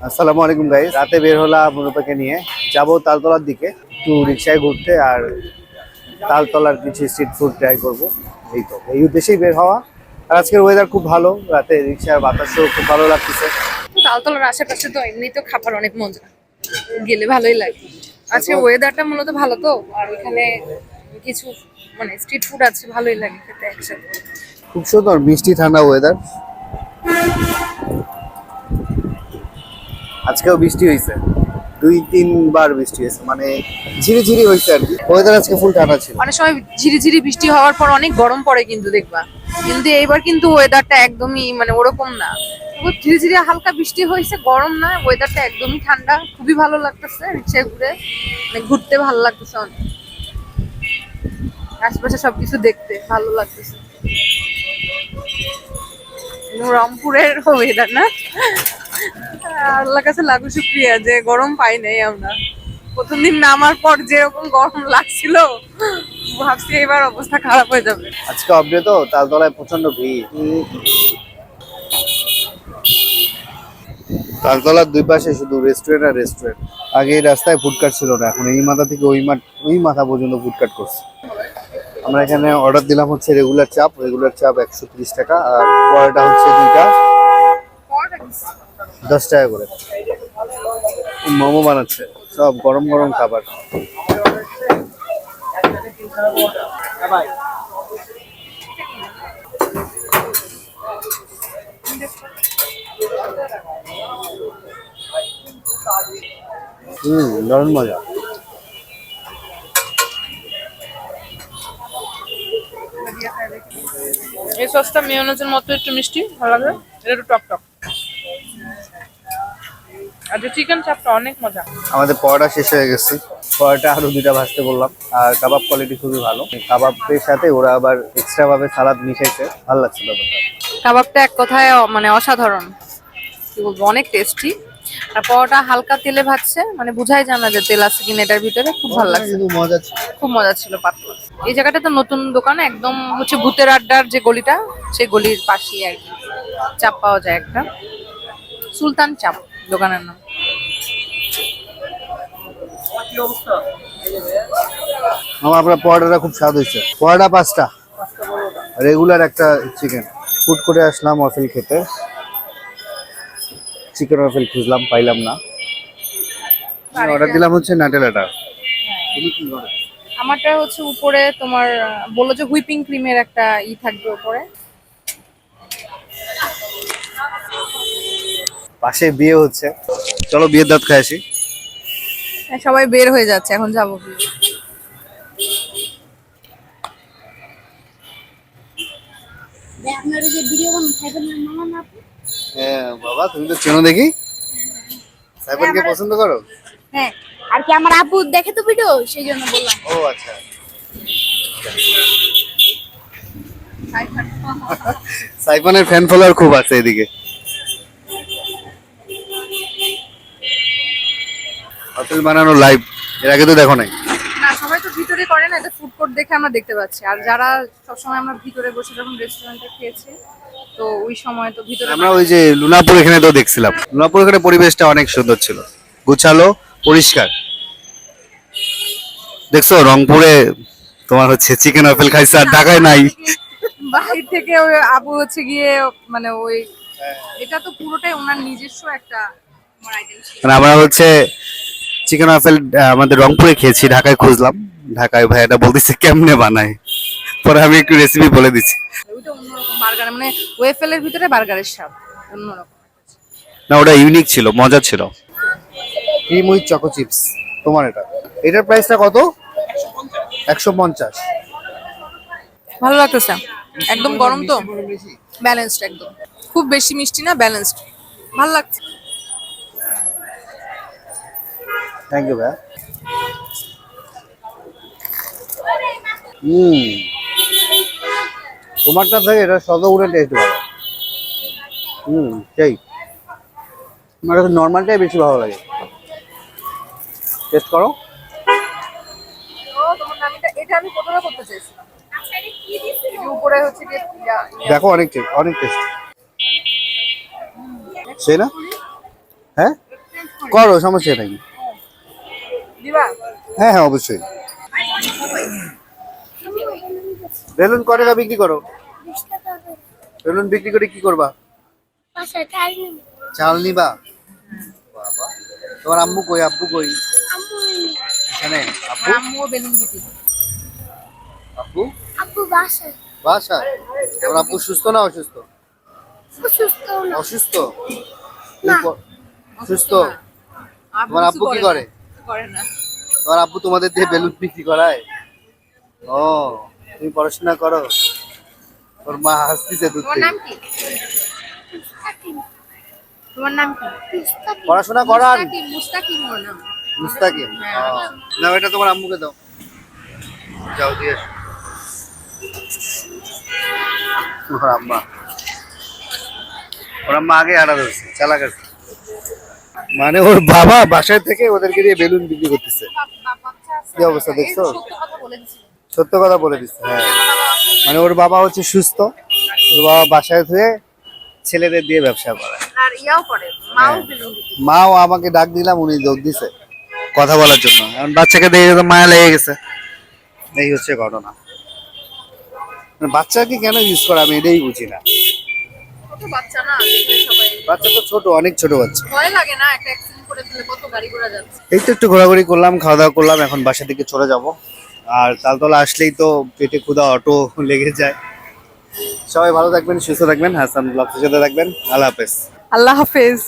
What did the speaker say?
আসসালামু আলাইকুম গাইস রাতে বের হলাম রূপাকে নিয়ে। যাব তালতলার দিকে। একটু রিক্সায় ঘুরতে আর তালতলার কিছু স্ট্রিট ফুড ট্রাই করব। এই তো এই উদ্দেশ্যেই বের হওয়া। আর আজকের ওয়েদার খুব ভালো। রাতে রিক্সার বাতাসও খুব ভালো লাগতেছে। তালতলার আশেপাশে তো এমনিতেও খাবার অনেক মজা। গেলে ভালোই লাগে। আজকে ওয়েদারটা মূলত ভালো তো? আর ওখানে কিছু মানে স্ট্রিট ফুড আছে ভালোই লাগে খেতে একসাথে। খুব সুন্দর মিষ্টি ঠান্ডা ওয়েদার আজকেও বৃষ্টি হয়েছে। দুই, তিনবার বৃষ্টি হয়েছে মানে ঝিরি ঝিরি হয়েছে আর কি। ওয়েদার আজকে ফুল ঠান্ডা ছিল। অনেক সময় ঝিরিঝিরি বৃষ্টি হওয়ার পর অনেক গরম পড়ে কিন্তু দেখবা। কিন্তু এইবার কিন্তু ওয়েদারটা একদমই মানে ওরকম না। ঝিরি ঝিরি হালকা বৃষ্টি হয়েছে, গরম না ওয়েদারটা একদমই ঠান্ডা। খুবই ভালো লাগতেছে রিক্সায় ঘুরে। মানে ঘুরতে ভালো লাগতেছে অনেক। আশপাশে সবকিছু দেখতে ভালো লাগতেছে। রংপুরের ওয়েদার না? আল্লাহ কাছে লাগু শুক্রিয়া যে গরম পাই নাই আমরা। প্রথম দিন নামার পর যেরকম গরম লাগছিল, ভাবছি এবার অবস্থা খারাপ হয়ে যাবে। আজকে অবডে তো, তালতলায় প্রচণ্ড ভিড়। তালতলার দুই পাশে শুধু রেস্টুরেন্ট আর রেস্টুরেন্ট আগে এই রাস্তায় ফুডকার্ট ছিল না, এখন এই মাথা থেকে ওই মাঠ ওই মাথা পর্যন্ত ফুডকার্ট করছে। আমরা এখানে অর্ডার দিলাম হচ্ছে রেগুলার চাপ রেগুলার চাপ একশো ত্রিশ টাকা, আর পরোটা হচ্ছে দুইটা। দশ টাকা করে। মোমো বানাচ্ছে, সব গরম গরম খাবার। হুম, দারুণ মজা। এই সসটা মেয়নেজের মতো একটু মিষ্টি, ভালো লাগে এটা একটু টক টক। যে চিকেন চাপটা অনেক মজা। আমাদের পরোটা শেষ হয়ে গেছে। পরোটা আরও দুইটা ভাজতে বললাম। আর কাবাব কোয়ালিটি খুবই ভালো। কাবাবের সাথে ওরা আবার এক্সট্রা ভাবে সালাদ মিশাইছে। ভালো লাগছে ব্যাপারটা। কাবাবটা এক কথায় মানে অসাধারণ। কি বলব অনেক টেস্টি আর পরোটা হালকা তেলে ভাজছে মানে বুঝাই যায় না যে তেল আছে কিনা এটার ভিতরে। খুব ভালো লাগছে। মজা ছিল। খুব মজা ছিল পাতলা। এই জায়গাটা তো নতুন দোকান একদম হচ্ছে ভূতের আড্ডার যে গলিটা সেই গলির পাশেই আর কি। চাপ পাওয়া যায় একটা। সুলতান চাপ দোকানের নাম। আমার আপনার পরোটাটা খুব স্বাদ হয়েছে। পরোটা পাঁচটা। রেগুলার একটা চিকেন ফুট করে আসলাম ওয়াফেল খেতে। চিকেন ওয়াফেল খুঁজলাম পাইলাম না। অর্ডার দিলাম হচ্ছে নাটেলাটা? আমারটা হচ্ছে উপরে তোমার বলল যে হুইপিং ক্রিমের একটা ই থাকবে উপরে। পাশে বিয়ে হচ্ছে। চলো বিয়ের দাঁত খাই আসি। সবাই বের হয়ে যাচ্ছে এখন যাব। হ্যাঁ বাবা তুমি তো চেনো দেখি? সাইফানকে পছন্দ করো? হ্যাঁ আর কি আমার আপু দেখে তো ভিডিও? সেই জন্য বললাম। ও আচ্ছা। সাইফানের ফ্যান ফলোয়ার খুব আছে এদিকে। হোটেল বানানো লাইভ এর আগে তো দেখো নাই। না সবাই তো ভিতরে করে না এটা ফুড কোর্ট দেখে আমরা দেখতে পাচ্ছি। আর যারা সবসময় আমরা ভিতরে বসে যখন রেস্টুরেন্টে খেয়েছি তো ওই সময় তো ভিতরে আমরা ওই যে লুনাপুর এখানে তো দেখছিলাম। লুনাপুর এখানে পরিবেশটা অনেক সুন্দর ছিল। গুছালো পরিষ্কার। দেখছ রংপুরে তোমার হচ্ছে চিকেন আপেল খাইছে আর ঢাকায় নাই। বাহির থেকে ওই আবু হচ্ছে গিয়ে মানে ওই এটা তো পুরোটাই ওনার নিজস্ব একটা মানে আমরা হচ্ছে চিকেন আপেল আমাদের রংপুরে খেয়েছি ঢাকায় খুঁজলাম। ঢাকায় ভাইয়াটা বলতেছে কেমনে বানায়? পরে আমি একটু রেসিপি বলে দিচ্ছি। ওইটা অন্যরকম বার্গার মানে ওয়েফেলের ভিতরে বার্গারের স্বাদ অন্যরকম। না ওটা ইউনিক ছিল মজা ছিল। ক্রিম উইথ চকো চিপস তোমার এটা। এটার প্রাইসটা কত? একশো পঞ্চাশ। ভালো লাগতেছে। একদম গরম তো? ব্যালেন্সড একদম। খুব বেশি মিষ্টি না ব্যালেন্সড ভালো লাগছে। থ্যাংক ইউ ভাইয়া হুম। তোমারটা থেকে এটা শতগুণে টেস্ট ভালো। হুম সেই। আমার কাছে নর্মালটাই বেশি ভালো লাগে। টেস্ট করো। দেখো অনেক টেস্ট অনেক টেস্ট সেই না? হ্যাঁ? করো সমস্যা নাকি হ্যাঁ হ্যাঁ অবশ্যই। বেলুন কত টাকা বিক্রি করো? বেলুন বিক্রি করে কি করবা? চাল নিবা? তোমার আম্মু কই? আব্বু কই? এখানে? আব্বু? বেলুন বাসা বাসা তোমার আব্বু সুস্থ না অসুস্থ? সুস্থ অসুস্থ সুস্থ? তোমার আব্বু কি করে? করে না। তোমার আব্বু তোমাদের দিয়ে বেলুন বিক্রি করায়? ও তুমি পড়াশোনা করো? তোর মা হাসতিছে দূর তোমার নাম কি? পড়াশোনা করান মুস্তাকিম হ্যাঁ। নাও এটা তোমার আম্মুকে দাও। যাও দিয়ে ওর আম্মা। ওর আম্মা আগে আড়া ধরছে চালাক আছে। মানে ওর বাবা বাসায় থেকে ওদেরকে দিয়ে বেলুন বিক্রি করতেছে। কি অবস্থা দেখছ? সত্য কথা বলে সত্য কথা বলে দিচ্ছে হ্যাঁ। মানে ওর বাবা হচ্ছে সুস্থ ওর বাবা বাসায় থেকে ছেলেদের দিয়ে ব্যবসা করে। মাও হ্যাঁ। মাও আমাকে ডাক দিলাম উনি যোগ দিছে কথা বলার জন্য। এখন বাচ্চাকে দেখে তো মায়া লেগে গেছে। এই হচ্ছে ঘটনা। বাচ্চাকে কেন ইউজ করে আমি এটাই বুঝি না। কত বাচ্চা না সবাই। বাচ্চা তো ছোট অনেক ছোট বাচ্চা। ভয় লাগে না একটা অ্যাক্সিডেন্ট করে ফেলে কত গাড়ি ঘোড়া যাচ্ছে। এই তো একটু ঘোরাঘুরি করলাম খাওয়া দাওয়া করলাম এখন বাসা থেকে চলে যাব। আর তালতলা আসলেই তো পেটে ক্ষুধা অটো লেগে যায়। সবাই ভালো থাকবেন সুস্থ থাকবেন হাসান ব্লগ সাথে থাকবেন। আল্লাহ হাফেজ। আল্লাহ হাফেজ।